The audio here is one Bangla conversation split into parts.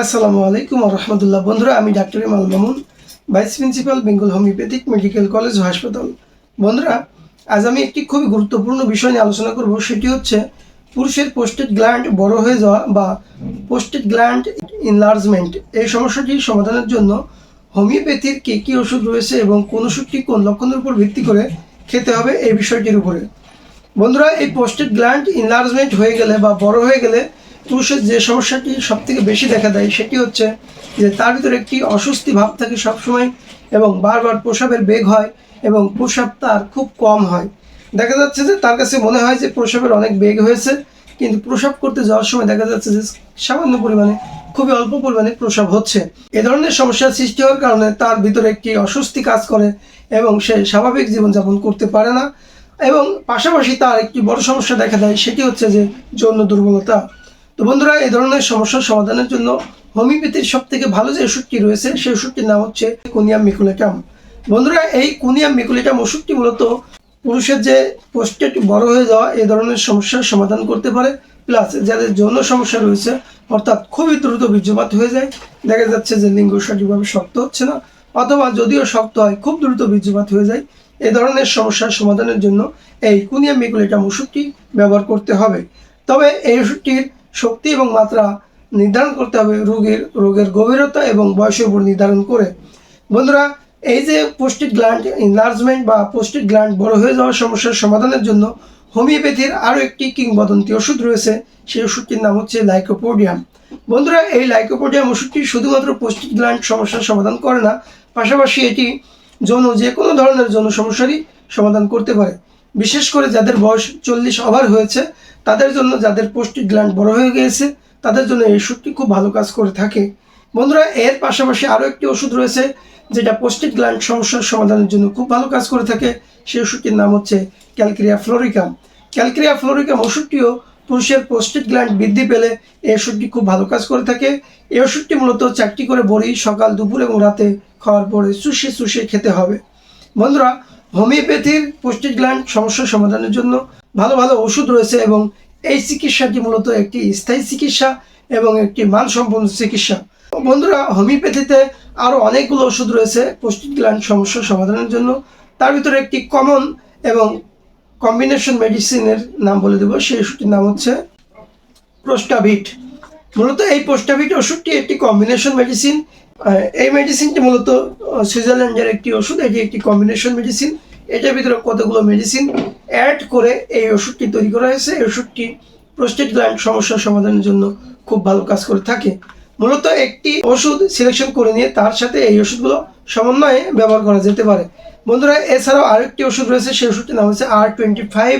আসসালামু আলাইকুম রহমতুল্লাহ। বন্ধুরা, আমি doctor Imal Mamun, vice principal, Bengal homeopathic medical college হাসপাতাল। বন্ধুরা, আজ আমি একটি খুবই গুরুত্বপূর্ণ বিষয় নিয়ে আলোচনা করব। সেটি হচ্ছে পুরুষের পোস্টেড গ্ল্যান্ড বড় হয়ে যাওয়া বা পোস্টেড গ্ল্যান্ড ইনলার্জমেন্ট এই সমস্যাটি সমাধানের জন্য হোমিওপ্যাথির কী কী ওষুধ রয়েছে এবং কোন ওষুধটি কোন লক্ষণের উপর ভিত্তি করে খেতে হবে এই বিষয়টির উপরে। বন্ধুরা, এই পোস্টেড গ্ল্যান্ড ইনলার্জমেন্ট হয়ে গেলে বা বড় হয়ে গেলে পুরুষের যে সমস্যাটি সব থেকে বেশি দেখা দেয় সেটি হচ্ছে যে তার ভিতরে একটি অস্বস্তি ভাব থাকে সবসময় এবং বারবার প্রসাবের বেগ হয় এবং প্রসাব তার খুব কম হয়। দেখা যাচ্ছে যে তার কাছে মনে হয় যে প্রসাবের অনেক বেগ হয়েছে, কিন্তু প্রসাব করতে যাওয়ার সময় দেখা যাচ্ছে যে সামান্য পরিমাণে, খুবই অল্প পরিমাণে প্রসাব হচ্ছে। এ ধরনের সমস্যার সৃষ্টি হওয়ার কারণে তার ভিতরে একটি অস্বস্তি কাজ করে এবং সে স্বাভাবিক জীবনযাপন করতে পারে না। এবং পাশাপাশি তার একটি বড় সমস্যা দেখা দেয়, সেটি হচ্ছে যে যৌন দুর্বলতা। তো বন্ধুরা, এই ধরনের সমস্যার সমাধানের জন্য হোমিওপ্যাথির সব থেকে ভালো যে ওষুধটি রয়েছে, সেই ওষুধটির নাম হচ্ছে কুনিয়াম মিকুলেটাম। বন্ধুরা, এই কুনিয়াম মিকুলেটাম ওষুধটি মূলত পুরুষের যে পোস্টেট বড় হয়ে যাওয়া, এই ধরনের সমস্যার সমাধান করতে পারে। প্লাস যাদের যৌন সমস্যা রয়েছে, অর্থাৎ খুবই দ্রুত বীর্যপাত হয়ে যায়, দেখা যাচ্ছে যে লিঙ্গ সঠিকভাবে শক্ত হচ্ছে না, অথবা যদিও শক্ত হয়, খুব দ্রুত বীর্যপাত হয়ে যায়। এ ধরনের সমস্যার সমাধানের জন্য এই কুনিয়াম মিকুলেটাম ওষুধটি ব্যবহার করতে হবে। তবে এই ওষুধটির শক্তি এবং মাত্রা নির্ধারণ করতে হবে রোগীর, রোগের গভীরতা এবং বয়সের উপর নির্ধারণ করে। বন্ধুরা, এই যে পোস্টিক গ্ল্যান্ড ইনলার্জমেন্ট বা পোস্টিক গ্ল্যান্ড বড় হয়ে যাওয়ার সমস্যার সমাধানের জন্য হোমিওপ্যাথির আরও একটি কিংবদন্তি ওষুধ রয়েছে। সেই ওষুধটির নাম হচ্ছে লাইকোপোডিয়াম। বন্ধুরা, এই লাইকোপোডিয়াম ওষুধটি শুধুমাত্র পোস্টিক গ্ল্যান্ড সমস্যার সমাধান করে না, পাশাপাশি এটি যৌন যে কোনো ধরনের যৌন সমস্যারই সমাধান করতে পারে। বিশেষ করে যাদের বয়স চল্লিশ ওভার হয়েছে, তাদের জন্য যাদের পোস্টিক গ্ল্যান্ড বড় হয়ে গিয়েছে, তাদের জন্য এই ওষুধটি খুব ভালো কাজ করে থাকে। বন্ধুরা, এর পাশাপাশি আরও একটি ওষুধ রয়েছে, যেটা পোস্টিক গ্ল্যান্ড সমস্যার সমাধানের জন্য খুব ভালো কাজ করে থাকে। সেই ওষুধটির নাম হচ্ছে ক্যালক্রিয়া ফ্লোরিকাম ক্যালক্রিয়া ফ্লোরিকাম ওষুধটিও পুরুষের পোস্টিক গ্ল্যান্ড বৃদ্ধি পেলে এই ওষুধটি খুব ভালো কাজ করে থাকে। এই ওষুধটি মূলত চারটি করে বড়ি সকাল, দুপুর এবং রাতে খাওয়ার পরে চুষে চুষে খেতে হবে। বন্ধুরা হোমিওপ্যাথির পুষ্টিক গ্ল্যান্ড সমস্যার সমাধানের জন্য ভালো ভালো ওষুধ রয়েছে এবং এই চিকিৎসাটি মূলত একটি স্থায়ী চিকিৎসা এবং একটি মানসম্পন্ন চিকিৎসা। বন্ধুরা, হোমিওপ্যাথিতে আরও অনেকগুলো ওষুধ রয়েছে পুষ্টিক গ্ল্যান্ড সমস্যার সমাধানের জন্য। তার ভিতরে একটি কমন এবং কম্বিনেশন মেডিসিনের নাম বলে দেবো। সেই ওষুধটির নাম হচ্ছে প্রোস্টাভিট মূলত এই প্রোস্টাভিট ওষুধটি একটি কম্বিনেশন মেডিসিন এই মেডিসিনটি মূলত সুইজারল্যান্ডের একটি ওষুধ, এটি একটি কম্বিনেশন মেডিসিন এটার ভিতরে কতগুলো মেডিসিন অ্যাড করে এই ওষুধটি তৈরি করা হয়েছে? এই ওষুধটি প্রোস্টেট গ্ল্যান্ড সমস্যার সমাধানের জন্য খুব ভালো কাজ করে থাকে। মূলত একটি ওষুধ সিলেকশন করে নিয়ে তার সাথে এই ওষুধগুলো সমন্বয়ে ব্যবহার করা যেতে পারে। বন্ধুরা, এছাড়াও আরেকটি ওষুধ রয়েছে, সেই ওষুধটির নাম হচ্ছে আর টোয়েন্টি ফাইভ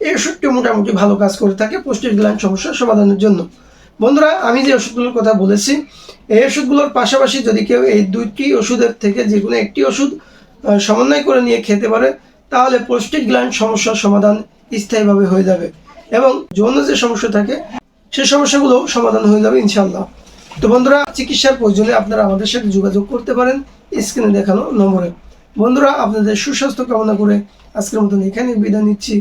এই ওষুধটি মোটামুটি ভালো কাজ করে থাকে পোস্টেড গ্ল্যান্ড সমস্যার সমাধানের জন্য। বন্ধুরা, আমি যে ওষুধগুলোর কথা বলেছি, এই ওষুধগুলোর পাশাপাশি যদি কেউ এই দুইটি ওষুধের থেকে যে কোনো একটি ওষুধ সমন্বয় করে নিয়ে খেতে পারে, তাহলে পোস্টেড গ্ল্যান্ড সমস্যার সমাধান স্থায়ীভাবে হয়ে যাবে এবং যৌন যে সমস্যা থাকে, সে সমস্যাগুলো সমাধান হয়ে যাবে ইনশাল্লাহ তো বন্ধুরা, চিকিৎসার প্রয়োজনে আপনারা আমাদের সাথে যোগাযোগ করতে পারেন, স্ক্রিনে দেখানো নম্বরে। বন্ধুরা, আপনাদের সুস্বাস্থ্য কামনা করে আজকের মতন এখানে বিদায় নিচ্ছি।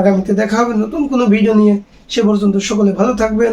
আগামীতে দেখা হবে নতুন কোনো ভিডিও নিয়ে। সে পর্যন্ত সকলে ভালো থাকবেন।